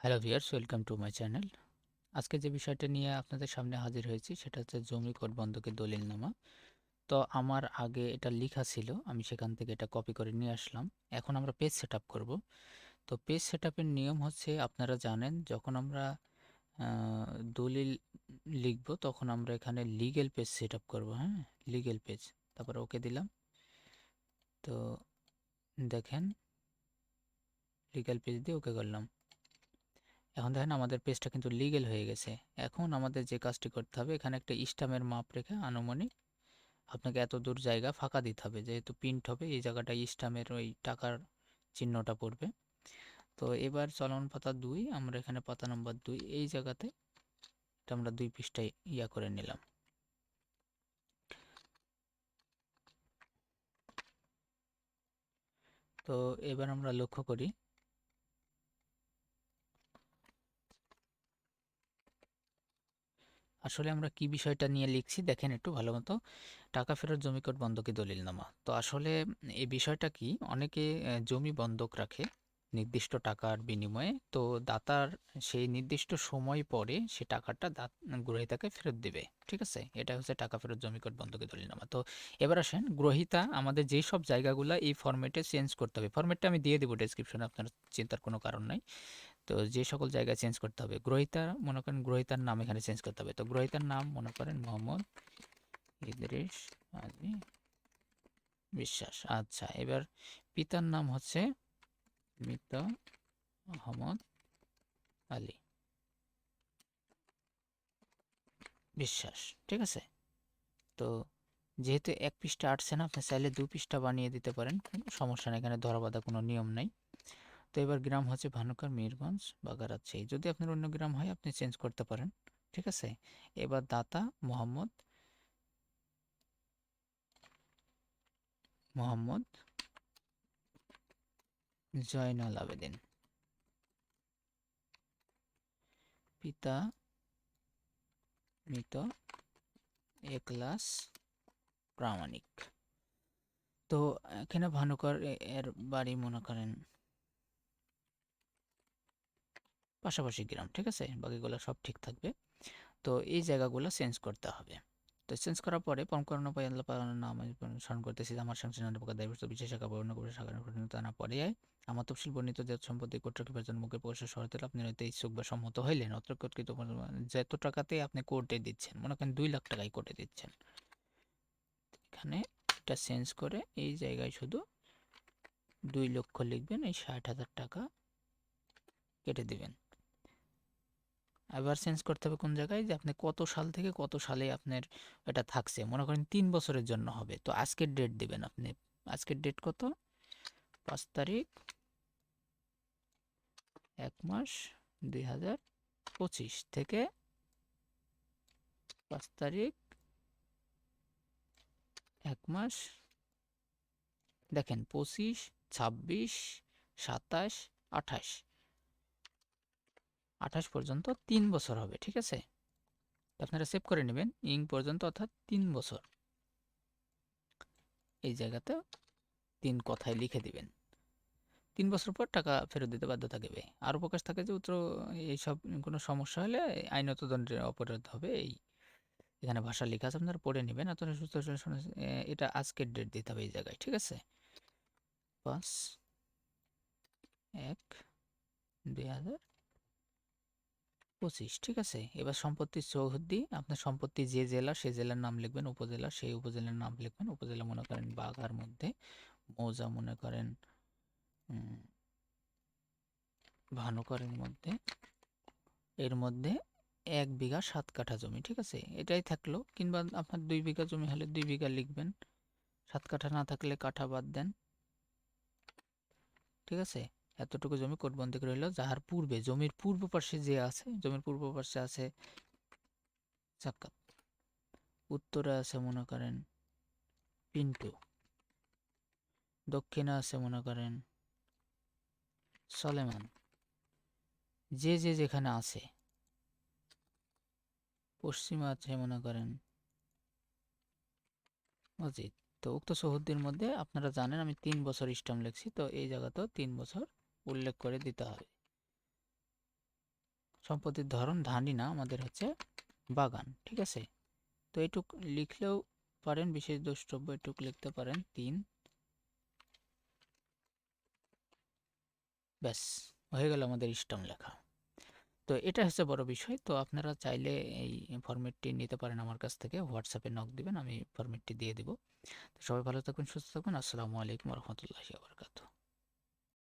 Hello viewers, welcome to my channel. আজকে যে বিষয়টা নিয়ে আপনাদের সামনে হাজির হয়েছি, সেটা হচ্ছে জমি কোড বন্ধকের দলিলনামা। তো আমার আগে এটা লেখা ছিল, আমি সেখান থেকে এটা কপি করে নিয়ে আসলাম। এখন আমরা পেজ সেট করব। তো পেজ সেট নিয়ম হচ্ছে, আপনারা জানেন, যখন আমরা দলিল লিখব, তখন আমরা এখানে লিগেল পেজ সেট আপ করব হ্যাঁ? লিগেল পেজ তারপর ওকে দিলাম। তো দেখেন লিগেল পেজ দিয়ে ওকে করলাম। এখন দেখেন আমাদের পেজটা কিন্তু লিগেল হয়ে গেছে। এখন আমাদের যে কাজটি করতে হবে, এখানে একটা স্টামের মাপ রেখে আনুমানিক আপনাকে এত দূর জায়গা ফাঁকা দিতে হবে, যেহেতু প্রিন্ট হবে, এই জায়গাটা স্টামের ওই টাকার চিহ্নটা পড়বে। তো এবার চলন পাতা দুই, আমরা এখানে পাতা নম্বর দুই, এই জায়গাতে আমরা দুই পৃষ্ঠায় ইয়া করে নিলাম। তো এবার আমরা লক্ষ্য করি আসলে আমরা কি বিষয়টা নিয়ে লিখছি দেখেন একটু ভালো মতো। টাকা ফেরত জমিকট বন্ধকি দলিলনামা তো আসলে এই বিষয়টা কি? অনেকে জমি বন্ধক রাখে নির্দিষ্ট টাকার বিনিময়ে। তো দাতার সেই নির্দিষ্ট সময় পরে সে টাকাটা দাত গ্রহীতাকে ফেরত দেবে। ঠিক আছে? এটা হচ্ছে টাকা ফেরত, জমি কোড বন্ধকি দলিলনামা তো এবার আসেন, গ্রহীতা আমাদের যেই সব জায়গাগুলো এই ফরম্যাটে চেঞ্জ করতে হবে। ফরম্যাটটা আমি দিয়ে দেবো ডেসক্রিপশনে আপনার চিন্তার কোনো কারণ নাই। তো যে সকল জায়গায় চেঞ্জ করতে হবে, গ্রহিতা, মনে করেন গ্রহিতার নাম এখানে চেঞ্জ করতে হবে। তো গ্রহিতার নাম মনে করেন মোহাম্মদ ইদ্রিস আলী বিশ্বাস। আচ্ছা এবার পিতার নাম হচ্ছে মৃত আহমদ আলী বিশ্বাস, ঠিক আছে? তো যেহেতু এক পৃষ্ঠা আটছে না, আপনি চাইলে দু পৃষ্ঠা বানিয়ে দিতে পারেন, কোনো সমস্যা নেই, এখানে ধরা বাঁধা কোনো নিয়ম নাই। তো এবার গ্রাম হচ্ছে ভানুকার মিরগঞ্জ বা গারাচ্ছি যদি আপনার অন্য গ্রাম হয়, আপনি চেঞ্জ করতে পারেন, ঠিক আছে? এবার দাতা মোহাম্মদ মোহাম্মদ জয়নাল আবেদিন। পিতা মৃত একলাস প্রামাণিক। তো এখানে ভানুকর এর বাড়ি মনে করেন পাশাপাশি গ্রাম, ঠিক আছে? বাকিগুলো সব ঠিক থাকবে। তো এই জায়গাগুলো চেঞ্জ করতে হবে। তো চেঞ্জ করার পরে পমকরণ পাইয়াল্লা পালনের নাম স্মরণ করতেছি আমার প্রকার দায়বস্ত বিশেষ শাখা বর্ণ করে পরিণত না পরে আমার তফসিল বর্ণিত যে সম্পত্তি কর্তৃপক্ষের জন্য মুখে প্রকাশের শর্তে আপনি হইতে ইচ্ছুক বা সম্মত হইলেন, অত্র কর্তৃত যত টাকাতে আপনি কোর্টে দিচ্ছেন, মনে করেন দুই লাখ টাকায় কোর্টে দিচ্ছেন। এখানে এটা চেঞ্জ করে এই জায়গায় শুধু দুই লক্ষ লিখবেন, এই ষাট হাজার টাকা কেটে দিবেন। আবার চেঞ্জ করতে হবে কোন জায়গায়? যে আপনি কত সাল থেকে কত সালে আপনার এটা থাকছে? মনে করেন তিন বছরের জন্য হবে। তো আজকের ডেট দিবেন আপনি। আজকের ডেট কত? পাঁচ তারিখ, এক মাস, দুই হাজার পঁচিশ থেকে পাঁচ তারিখ, এক মাস, দেখেন পঁচিশ, ছাব্বিশ, সাতাশ, আঠাশ। আঠাশ পর্যন্ত তিন বছর হবে, ঠিক আছে? আপনারা সেভ করে নেবেন, ইং পর্যন্ত অর্থাৎ তিন বছর। এই জায়গাতে তিন কথায় লিখে দিবেন। তিন বছর পর টাকা ফেরত দিতে বাধ্য থাকবে আরও প্রকাশ থাকে যে উত্তর, এইসব কোনো সমস্যা হলে আইনত দণ্ডের অপরাধ হবে এই। এখানে ভাষা লেখা আছে, আপনারা পড়ে নেবেন, আপনারা সুস্থ এটা আজকের ডেট দিতে হবে এই জায়গায়, ঠিক আছে? পাঁচ, এক, দুই হাজার পঁচিশ, ঠিক আছে? এবার সম্পত্তির চৌহদ্দি, আপনার সম্পত্তি যে জেলা, সে জেলার নাম লিখবেন, উপজেলা, সেই উপজেলার নাম লিখবেন, উপজেলা মনে করেন বাঘার মধ্যে। মৌজা মনে করেন ভানুকরের মধ্যে। এর মধ্যে এক বিঘা সাত কাঠা জমি, ঠিক আছে? এটাই থাকল। কিংবা আপনার দুই বিঘা জমি হলে দুই বিঘা লিখবেন। সাত কাঠা না থাকলে কাঠা বাদ দেন। ঠিক আছে? এতটুকু জমি কোটবন্দি রইল। যাহার পূর্বে, জমির পূর্ব পার্শ্বে যে আছে, জমির পূর্ব পার্শ্বে আছে জাক্কাত উত্তরে আছে মনে করেন পিন্টু। দক্ষিণে আছে মনে করেন সলেমান। যে যে যেখানে আছে। পশ্চিমে আছে মনে করেন মসজিদ তো উক্ত চৌহদ্দির মধ্যে আপনারা জানেন, আমি তিন বছর স্টাম্প লিখছি, তো এই জায়গাতেও তিন বছর উল্লেখ করে দিতে হবে সম্পত্তির ধরন ধানই না, আমাদের হচ্ছে বাগান, ঠিক আছে? তো এটুক লিখলেও পারেন, বিশেষ দ্রষ্টব্য এটুক লিখতে পারেন, তিন। ব্যাস, হয়ে গেল আমাদের স্টাম লেখা। তো এটা হচ্ছে বড় বিষয়, তো আপনারা চাইলে এই ফরম্যাটটি নিতে পারেন আমার কাছ থেকে, হোয়াটসঅ্যাপে নক দিবেন, আমি ফরম্যাটটি দিয়ে দিব। তো সবাই ভালো থাকবেন সুস্থ থাকবেন আসসালামু আলাইকুম রহমতুল্লাহি আবরকাত